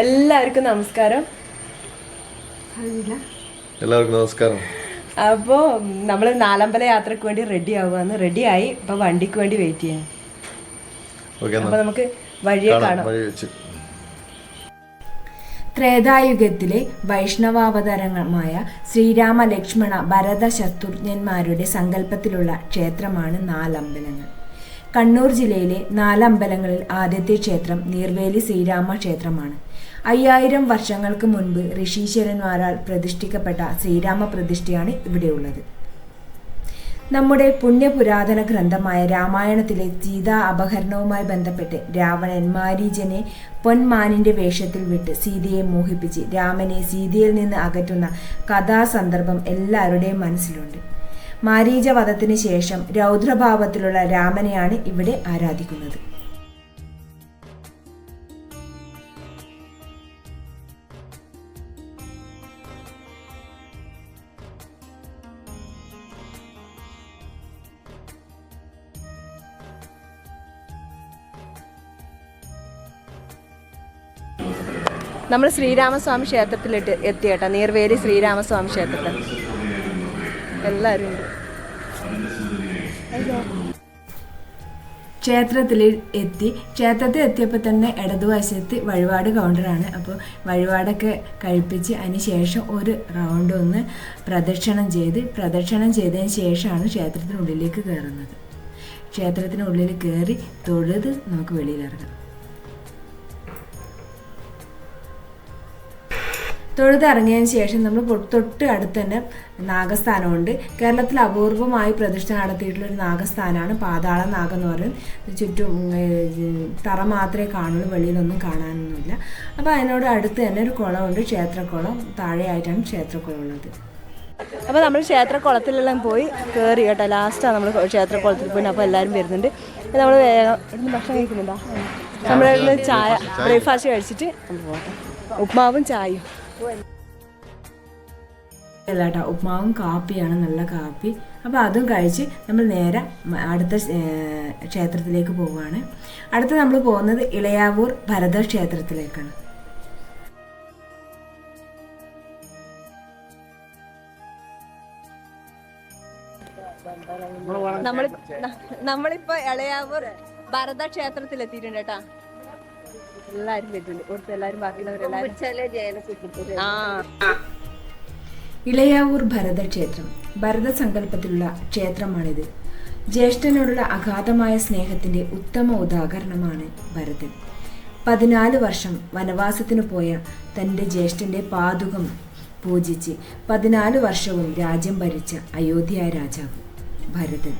എല്ലാവർക്കും നമസ്കാരം. എല്ലാവർക്കും നമസ്കാരം. അപ്പോൾ നമ്മൾ നാലമ്പല യാത്രയ്ക്ക് വേണ്ടി റെഡി ആവുകയാണ്. റെഡി ആയി. ഇപ്പൊ വണ്ടിക്ക് വേണ്ടി വെയിറ്റ് ചെയ്യാം ഓക്കെ അപ്പൊ നമുക്ക് വഴിയെ കാണാം ത്രേതായുഗത്തിലെ വൈഷ്ണവാവതാരമായ ശ്രീരാമ ലക്ഷ്മണ ഭരത ശത്രുഘ്നന്മാരുടെ സങ്കല്പത്തിലുള്ള ക്ഷേത്രമാണ് നാലമ്പലങ്ങൾ. കണ്ണൂർ ജില്ലയിലെ നാലമ്പലങ്ങളിൽ ആദ്യത്തെ ക്ഷേത്രം നീർവേലി ശ്രീരാമ ക്ഷേത്രമാണ്. അയ്യായിരം വർഷങ്ങൾക്ക് മുൻപ് ഋഷീശ്വരന്മാരാൽ പ്രതിഷ്ഠിക്കപ്പെട്ട ശ്രീരാമ പ്രതിഷ്ഠയാണ് ഇവിടെയുള്ളത്. നമ്മുടെ പുണ്യപുരാതന ഗ്രന്ഥമായ രാമായണത്തിലെ സീതാ അപഹരണവുമായി ബന്ധപ്പെട്ട് രാവണൻ മാരീജനെ പൊന്മാനിന്റെ വേഷത്തിൽ വിട്ട് സീതയെ മോഹിപ്പിച്ച് രാമനെ സീതയിൽ നിന്ന് അകറ്റുന്ന കഥാസന്ദർഭം എല്ലാവരുടെയും മനസ്സിലുണ്ട്. മാരീച വധത്തിന് ശേഷം രൗദ്രഭാവത്തിലുള്ള രാമനെയാണ് ഇവിടെ ആരാധിക്കുന്നത്. നമ്മൾ ശ്രീരാമസ്വാമി ക്ഷേത്രത്തിലിട്ട് എത്തിയേട്ടോ. നീർവേലി ശ്രീരാമസ്വാമി ക്ഷേത്രത്തിൽ. എല്ലാവരും ക്ഷേത്രത്തിൽ എത്തി ക്ഷേത്രത്തിൽ എത്തിയപ്പോൾ തന്നെ ഇടതുവശത്ത് വഴിപാട് കൗണ്ടറാണ്. അപ്പോൾ വഴിപാടൊക്കെ കഴിപ്പിച്ച് അതിന് ശേഷം ഒരു റൗണ്ട് ഒന്ന് പ്രദക്ഷിണം ചെയ്ത് പ്രദക്ഷിണം ചെയ്തതിന് ശേഷമാണ് ക്ഷേത്രത്തിനുള്ളിലേക്ക് കയറുന്നത്. ക്ഷേത്രത്തിനുള്ളിൽ കയറി തൊഴുത് നമുക്ക് വെളിയിലിറങ്ങാം. തൊഴുതിറങ്ങിയതിന് ശേഷം നമ്മൾ തൊട്ട് അടുത്ത് തന്നെ നാഗസ്ഥാനമുണ്ട്. കേരളത്തിൽ അപൂർവമായി പ്രതിഷ്ഠ നടത്തിയിട്ടുള്ള ഒരു നാഗസ്ഥാനമാണ് പാതാള നാഗം എന്ന് പറയുന്നത്. ചുറ്റും തറ മാത്രമേ കാണുള്ളൂ വെളിയിലൊന്നും കാണാനൊന്നുമില്ല. അപ്പോൾ അതിനോട് അടുത്ത് തന്നെ ഒരു കുളമുണ്ട് ക്ഷേത്രക്കുളം താഴെയായിട്ടാണ് ക്ഷേത്രക്കുളം ഉള്ളത്. അപ്പോൾ നമ്മൾ ക്ഷേത്രക്കുളത്തിലെല്ലാം പോയി കയറി കേട്ടോ. ലാസ്റ്റാണ് നമ്മൾ ക്ഷേത്രക്കുളത്തിൽ പോയി അപ്പോൾ എല്ലാവരും വരുന്നുണ്ട്. നമ്മൾ ഭക്ഷണം കഴിക്കുന്നുണ്ടോ? നമ്മൾ ചായ ബ്രേക്ക്ഫാസ്റ്റ് കഴിച്ചിട്ട് നമ്മൾ പോകട്ടെ ഉപ്മാവും ചായയും. അല്ല കേട്ടോ ഉപ്മാവും കാപ്പിയാണ് നല്ല കാപ്പി. അപ്പോൾ അതും കഴിച്ച് നമ്മൾ നേരെ അടുത്ത ക്ഷേത്രത്തിലേക്ക് പോവുകയാണ് അടുത്ത് നമ്മൾ പോകുന്നത് ഇളയാവൂർ ഭരത ക്ഷേത്രത്തിലേക്കാണ് നമ്മൾ നമ്മളിപ്പോ ഇളയാവൂർ ഭരത ക്ഷേത്രത്തിൽ എത്തിയിട്ടുണ്ട് കേട്ടാ. എല്ലാരും വരുന്നുണ്ട്. ഇവിടുത്തെ എല്ലാരും ബാക്കിയുള്ളവരെല്ലാരും. ആ. ഇളയാവൂർ ഭരതക്ഷേത്രം. ഭരതസങ്കല്പത്തിലുള്ള ക്ഷേത്രമാണിത്. ജ്യേഷ്ഠനോടുള്ള അഗാധമായ സ്നേഹത്തിന്റെ ഉത്തമ ഉദാഹരണമാണ് ഭരതൻ. പതിനാല് വർഷം വനവാസത്തിനു പോയ തന്റെ ജ്യേഷ്ഠന്റെ പാതുകം പൂജിച്ച് പതിനാല് വർഷവും രാജ്യം ഭരിച്ച അയോധ്യ രാജാവ് ഭരതൻ.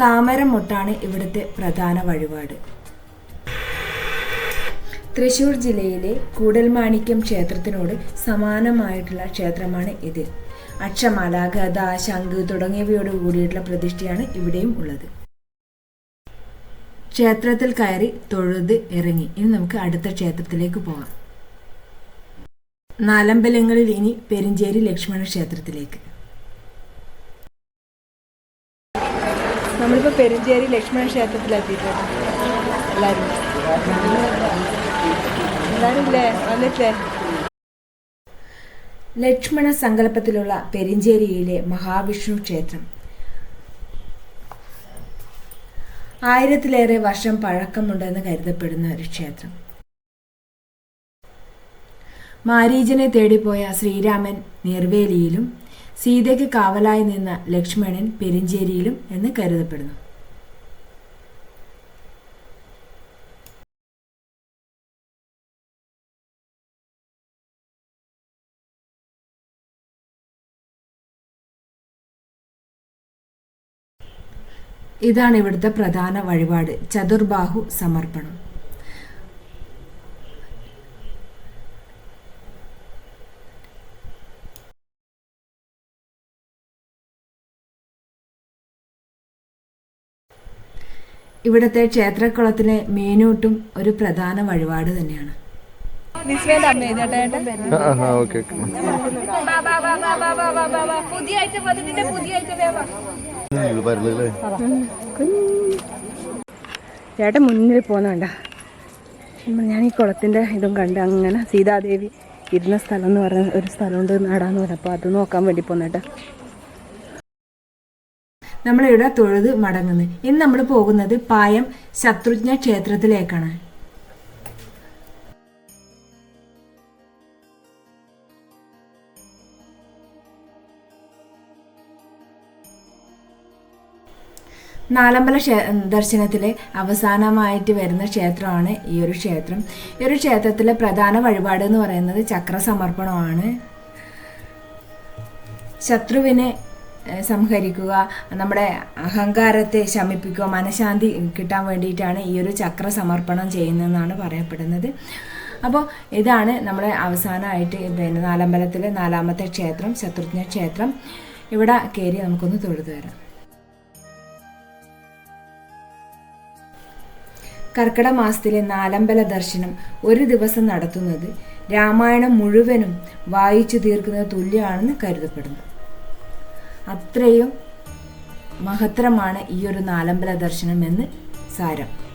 താമരമൊട്ടാണ് ഇവിടുത്തെ പ്രധാന വഴിപാട്. തൃശൂർ ജില്ലയിലെ കൂടൽമാണിക്യം ക്ഷേത്രത്തിനോട് സമാനമായിട്ടുള്ള ക്ഷേത്രമാണ് ഇത്. അക്ഷമാല ഗത ശംഖ് തുടങ്ങിയവയോട് കൂടിയിട്ടുള്ള പ്രതിഷ്ഠയാണ് ഇവിടെയും ഉള്ളത്. ക്ഷേത്രത്തിൽ കയറി തൊഴുത് ഇറങ്ങി. ഇനി നമുക്ക് അടുത്ത ക്ഷേത്രത്തിലേക്ക് പോകാം. നാലമ്പലങ്ങളിൽ ഇനി പെരിഞ്ചേരി ലക്ഷ്മണ ക്ഷേത്രത്തിലേക്ക്. നമ്മളിപ്പോ പെരുഞ്ചേരി ലക്ഷ്മണ ക്ഷേത്രത്തിൽ എത്തിയിട്ടുണ്ട് ലക്ഷ്മണ സങ്കല്പത്തിലുള്ള പെരിഞ്ചേരിയിലെ മഹാവിഷ്ണു ക്ഷേത്രം. ആയിരത്തിലേറെ വർഷം പഴക്കമുണ്ടെന്ന് കരുതപ്പെടുന്ന ഒരു ക്ഷേത്രം. മാരീജനെ തേടിപ്പോയ ശ്രീരാമൻ നിർവേലിയിലും സീതയ്ക്ക് കാവലായി നിന്ന ലക്ഷ്മണൻ പെരിഞ്ചേരിയിലും എന്ന് കരുതപ്പെടുന്നു. ഇതാണ് ഇവിടുത്തെ പ്രധാന വഴിപാട്. ചതുർബാഹു സമർപ്പണം. ഇവിടുത്തെ ക്ഷേത്രക്കുളത്തിലെ മീനൂട്ടും ഒരു പ്രധാന വഴിപാട് തന്നെയാണ്. പുതിയ ചേട്ടൻ മുന്നിൽ പോകുന്നുണ്ട ഞാൻ ഈ കുളത്തിന്റെ ഇതും കണ്ട് അങ്ങനെ സീതാദേവി ഇരുന്ന സ്ഥലം എന്ന് പറഞ്ഞ ഒരു സ്ഥലമുണ്ട് നാടാന്ന് പറഞ്ഞപ്പോൾ അത് നോക്കാൻ വേണ്ടി പോന്നിട്ട് നമ്മളിവിടെ തൊഴുത് മടങ്ങുന്നത് ഇന്ന് നമ്മൾ പോകുന്നത് പായം ശത്രുജ്ഞ ക്ഷേത്രത്തിലേക്കാണ്. നാലമ്പല ക്ഷേ ദർശനത്തിലെ അവസാനമായിട്ട് വരുന്ന ക്ഷേത്രമാണ് ഈ ഒരു ക്ഷേത്രം. ഈ ഒരു ക്ഷേത്രത്തിലെ പ്രധാന വഴിപാട് എന്ന് പറയുന്നത് ചക്രസമർപ്പണമാണ്. ശത്രുവിനെ ഏഹ്, സംഹരിക്കുക നമ്മുടെ അഹങ്കാരത്തെ ശമിപ്പിക്കുക മനഃശാന്തി കിട്ടാൻ വേണ്ടിയിട്ടാണ് ഈ ഒരു ചക്ര സമർപ്പണം ചെയ്യുന്നതെന്നാണ് പറയപ്പെടുന്നത്. അപ്പോൾ ഇതാണ് നമ്മുടെ അവസാനമായിട്ട് പിന്നെ നാലമ്പലത്തിലെ നാലാമത്തെ ക്ഷേത്രം ശത്രുഘ്ന ക്ഷേത്രം. ഇവിടെ കയറി നമുക്കൊന്ന് തൊഴുതു വരാം കർക്കിടക മാസത്തിലെ നാലമ്പല ദർശനം ഒരു ദിവസം നടത്തുന്നത് രാമായണം മുഴുവനും വായിച്ചു തീർക്കുന്നത് തുല്യമാണെന്ന് കരുതപ്പെടുന്നു. അത്രയും മഹത്തരമാണ് ഈ ഒരു നാലമ്പല ദർശനം എന്ന് സാരം.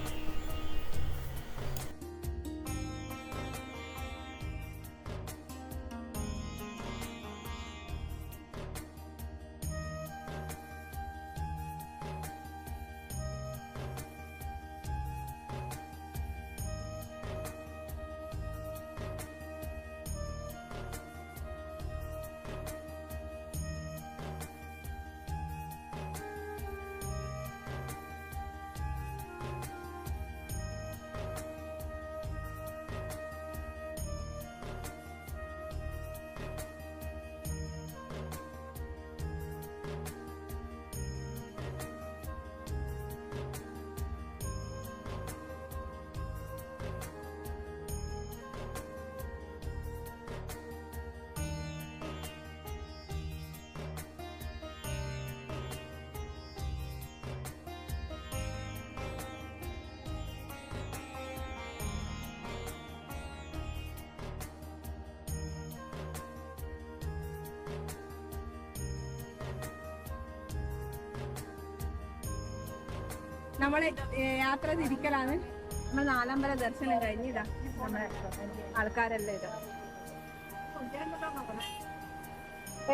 നമ്മൾ യാത്ര തിരിക്കലാണ്. നമ്മൾ നാലമ്പല ദർശനം കഴിഞ്ഞ് ഇതാ നമ്മുടെ ആൾക്കാരെല്ലാം ഇതാ.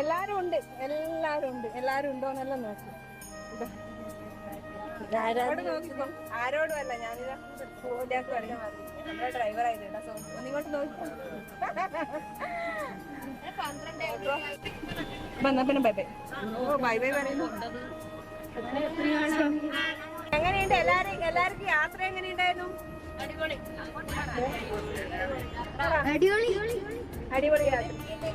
എല്ലാരും ഉണ്ട് എല്ലാരും ഉണ്ട് എല്ലാരും ഉണ്ടോ എന്നെല്ലാം നോക്കി. ആരോടും അല്ല ഞാനിതാ നമ്മുടെ ഡ്രൈവർ ആയിട്ടാ സോ ഒന്നിങ്ങോട്ട് നോക്കി എന്നാ പിന്നെ ബൈ ബൈ ഓ ബൈ ബൈ പറയുന്നു. എങ്ങനെയുണ്ട്? എല്ലാരും എല്ലാവർക്കും യാത്ര എങ്ങനെയുണ്ടായിരുന്നു? അടിപൊളി. യാത്ര.